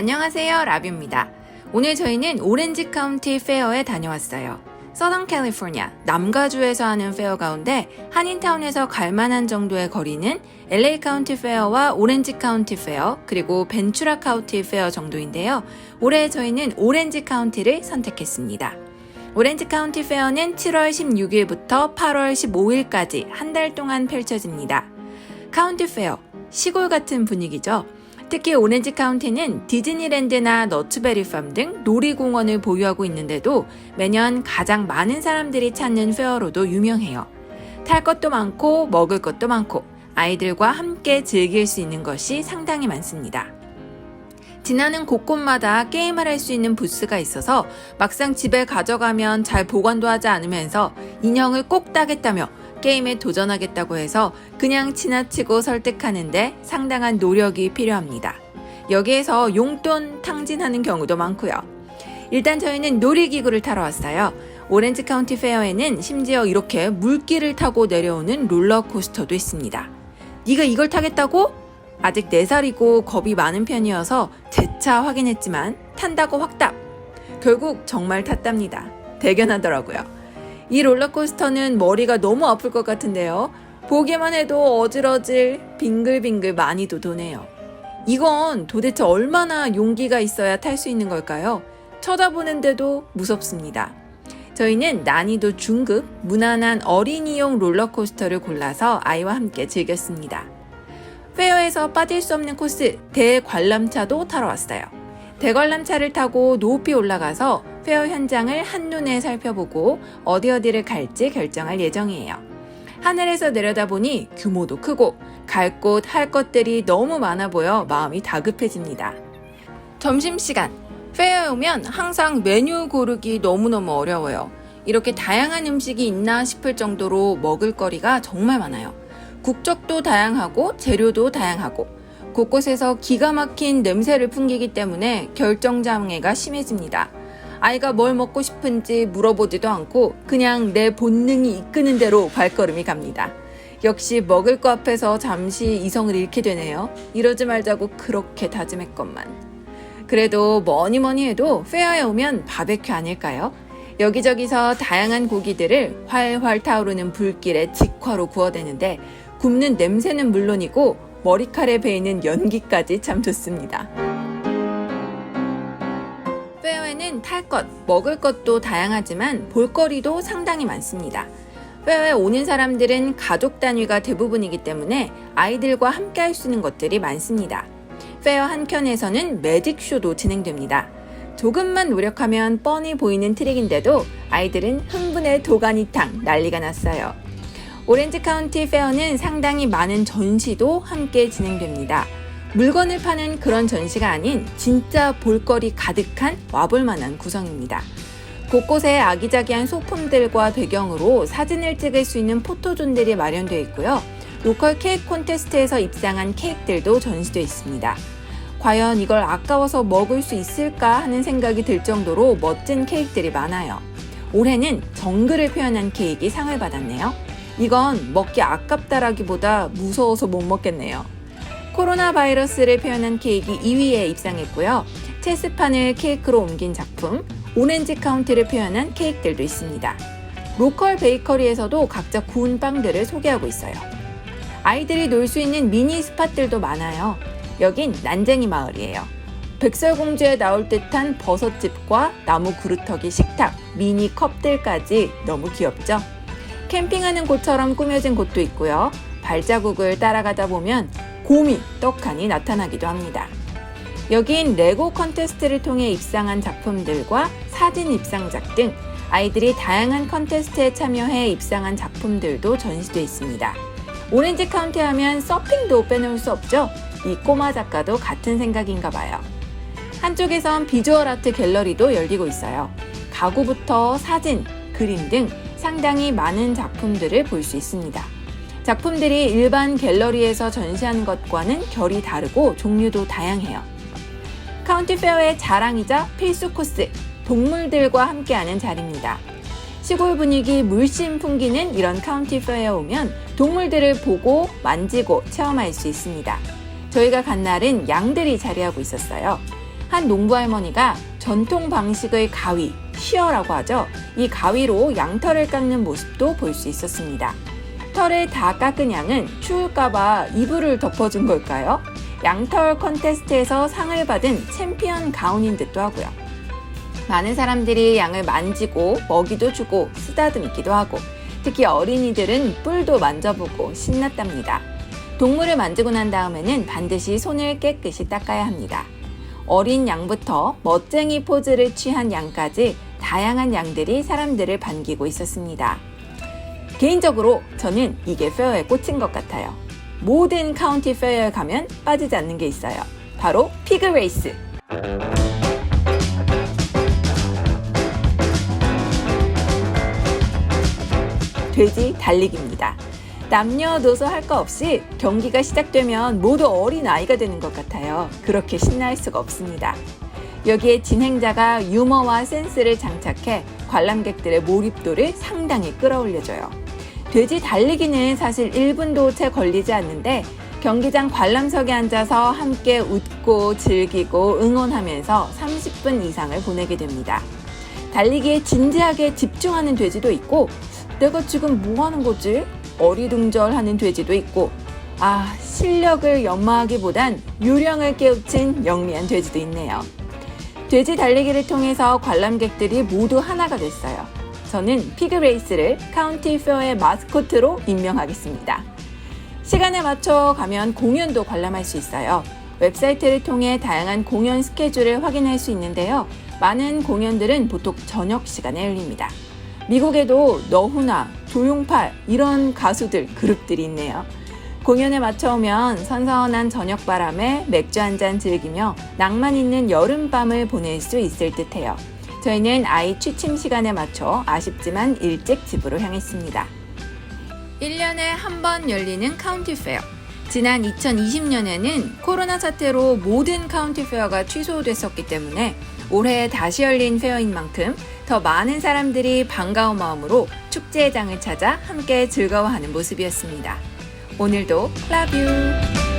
안녕하세요. 라뷰입니다. 오늘 저희는 오렌지 카운티 페어에 다녀왔어요. 서던 캘리포니아 남가주에서 하는 페어 가운데 한인타운에서 갈 만한 정도의 거리는 LA 카운티 페어와 오렌지 카운티 페어 그리고 벤추라 카운티 페어 정도인데요. 올해 저희는 오렌지 카운티를 선택했습니다. 오렌지 카운티 페어는 7월 16일부터 8월 15일까지 한 달 동안 펼쳐집니다. 카운티 페어, 시골 같은 분위기죠. 특히 오렌지 카운티는 디즈니랜드나 너츠베리 팜 등 놀이공원을 보유하고 있는데도 매년 가장 많은 사람들이 찾는 페어로도 유명해요. 탈 것도 많고 먹을 것도 많고 아이들과 함께 즐길 수 있는 것이 상당히 많습니다. 지나는 곳곳마다 게임을 할 수 있는 부스가 있어서 막상 집에 가져가면 잘 보관도 하지 않으면서 인형을 꼭 따겠다며 게임에 도전하겠다고 해서 그냥 지나치고 설득하는데 상당한 노력이 필요합니다. 여기에서 용돈 탕진하는 경우도 많고요. 일단 저희는 놀이기구를 타러 왔어요. 오렌지 카운티 페어에는 심지어 이렇게 물길을 타고 내려오는 롤러코스터도 있습니다. 네가 이걸 타겠다고? 아직 4살이고 겁이 많은 편이어서 재차 확인했지만 탄다고 확답. 결국 정말 탔답니다. 대견하더라고요. 이 롤러코스터는 머리가 너무 아플 것 같은데요. 보기만 해도 어질어질 빙글빙글 많이도 도네요. 이건 도대체 얼마나 용기가 있어야 탈 수 있는 걸까요? 쳐다보는데도 무섭습니다. 저희는 난이도 중급, 무난한 어린이용 롤러코스터를 골라서 아이와 함께 즐겼습니다. 페어에서 빠질 수 없는 코스, 대관람차도 타러 왔어요. 대관람차를 타고 높이 올라가서 페어 현장을 한눈에 살펴보고 어디 어디를 갈지 결정할 예정이에요. 하늘에서 내려다보니 규모도 크고 갈 곳, 할 것들이 너무 많아 보여 마음이 다급해집니다. 점심시간. 페어에 오면 항상 메뉴 고르기 너무너무 어려워요. 이렇게 다양한 음식이 있나 싶을 정도로 먹을거리가 정말 많아요. 국적도 다양하고 재료도 다양하고 곳곳에서 기가 막힌 냄새를 풍기기 때문에 결정 장애가 심해집니다. 아이가 뭘 먹고 싶은지 물어보지도 않고 그냥 내 본능이 이끄는 대로 발걸음이 갑니다. 역시 먹을 거 앞에서 잠시 이성을 잃게 되네요. 이러지 말자고 그렇게 다짐했건만. 그래도 뭐니 뭐니 해도 페어에 오면 바베큐 아닐까요? 여기저기서 다양한 고기들을 활활 타오르는 불길에 직화로 구워대는데 굽는 냄새는 물론이고 머리칼에 베이는 연기까지 참 좋습니다. 페어에는 탈 것, 먹을 것도 다양하지만 볼거리도 상당히 많습니다. 페어에 오는 사람들은 가족 단위가 대부분이기 때문에 아이들과 함께 할 수 있는 것들이 많습니다. 페어 한켠에서는 매직쇼도 진행됩니다. 조금만 노력하면 뻔히 보이는 트릭인데도 아이들은 흥분의 도가니탕 난리가 났어요. 오렌지 카운티 페어는 상당히 많은 전시도 함께 진행됩니다. 물건을 파는 그런 전시가 아닌 진짜 볼거리 가득한 와볼 만한 구성입니다. 곳곳에 아기자기한 소품들과 배경으로 사진을 찍을 수 있는 포토존들이 마련되어 있고요. 로컬 케이크 콘테스트에서 입상한 케이크들도 전시되어 있습니다. 과연 이걸 아까워서 먹을 수 있을까 하는 생각이 들 정도로 멋진 케이크들이 많아요. 올해는 정글을 표현한 케이크 상을 받았네요. 이건 먹기 아깝다라기보다 무서워서 못 먹겠네요. 코로나 바이러스를 표현한 케이크 2위에 입상했고요. 체스판을 케이크로 옮긴 작품, 오렌지 카운티를 표현한 케이크들도 있습니다. 로컬 베이커리에서도 각자 구운 빵들을 소개하고 있어요. 아이들이 놀 수 있는 미니 스팟들도 많아요. 여긴 난쟁이 마을이에요. 백설공주에 나올 듯한 버섯집과 나무 그루터기 식탁, 미니 컵들까지 너무 귀엽죠? 캠핑하는 곳처럼 꾸며진 곳도 있고요. 발자국을 따라가다 보면 곰이 떡하니 나타나기도 합니다. 여긴 레고 컨테스트를 통해 입상한 작품들과 사진 입상작 등 아이들이 다양한 컨테스트에 참여해 입상한 작품들도 전시되어 있습니다. 오렌지 카운티 하면 서핑도 빼놓을 수 없죠? 이 꼬마 작가도 같은 생각인가 봐요. 한쪽에선 비주얼 아트 갤러리도 열리고 있어요. 가구부터 사진, 그림 등 상당히 많은 작품들을 볼 수 있습니다. 작품들이 일반 갤러리에서 전시하는 것과는 결이 다르고 종류도 다양해요. 카운티 페어의 자랑이자 필수 코스, 동물들과 함께하는 자리입니다. 시골 분위기 물씬 풍기는 이런 카운티 페어에 오면 동물들을 보고 만지고 체험할 수 있습니다. 저희가 간 날은 양들이 자리하고 있었어요. 한 농부 할머니가 전통 방식의 가위, 시어라고 하죠. 이 가위로 양털을 깎는 모습도 볼 수 있었습니다. 털을 다 깎은 양은 추울까봐 이불을 덮어준 걸까요? 양털 컨테스트에서 상을 받은 챔피언 가운인 듯도 하고요. 많은 사람들이 양을 만지고 먹이도 주고 쓰다듬기도 하고 특히 어린이들은 뿔도 만져보고 신났답니다. 동물을 만지고 난 다음에는 반드시 손을 깨끗이 닦아야 합니다. 어린 양부터 멋쟁이 포즈를 취한 양까지 다양한 양들이 사람들을 반기고 있었습니다. 개인적으로 저는 이게 페어에 꽂힌 것 같아요. 모든 카운티 페어에 가면 빠지지 않는 게 있어요. 바로 피그 레이스. 돼지 달리기입니다. 남녀노소 할 거 없이 경기가 시작되면 모두 어린 아이가 되는 것 같아요. 그렇게 신나할 수가 없습니다. 여기에 진행자가 유머와 센스를 장착해 관람객들의 몰입도를 상당히 끌어올려줘요. 돼지 달리기는 사실 1분도 채 걸리지 않는데 경기장 관람석에 앉아서 함께 웃고 즐기고 응원하면서 30분 이상을 보내게 됩니다. 달리기에 진지하게 집중하는 돼지도 있고 내가 지금 뭐 하는 거지? 어리둥절하는 돼지도 있고 아 실력을 연마하기보단 요령을 깨우친 영리한 돼지도 있네요. 돼지 달리기를 통해서 관람객들이 모두 하나가 됐어요. 저는 피그 레이스를 카운티 페어의 마스코트로 임명하겠습니다. 시간에 맞춰 가면 공연도 관람할 수 있어요. 웹사이트를 통해 다양한 공연 스케줄을 확인할 수 있는데요. 많은 공연들은 보통 저녁 시간에 열립니다. 미국에도 너후나, 조용팔 이런 가수들 그룹들이 있네요. 공연에 맞춰오면 선선한 저녁 바람에 맥주 한 잔 즐기며 낭만 있는 여름밤을 보낼 수 있을 듯해요. 저희는 아이 취침 시간에 맞춰 아쉽지만 일찍 집으로 향했습니다. 1년에 한 번 열리는 카운티 페어. 지난 2020년에는 코로나 사태로 모든 카운티 페어가 취소됐었기 때문에 올해 다시 열린 페어인 만큼 더 많은 사람들이 반가운 마음으로 축제장을 찾아 함께 즐거워하는 모습이었습니다. 오늘도 you!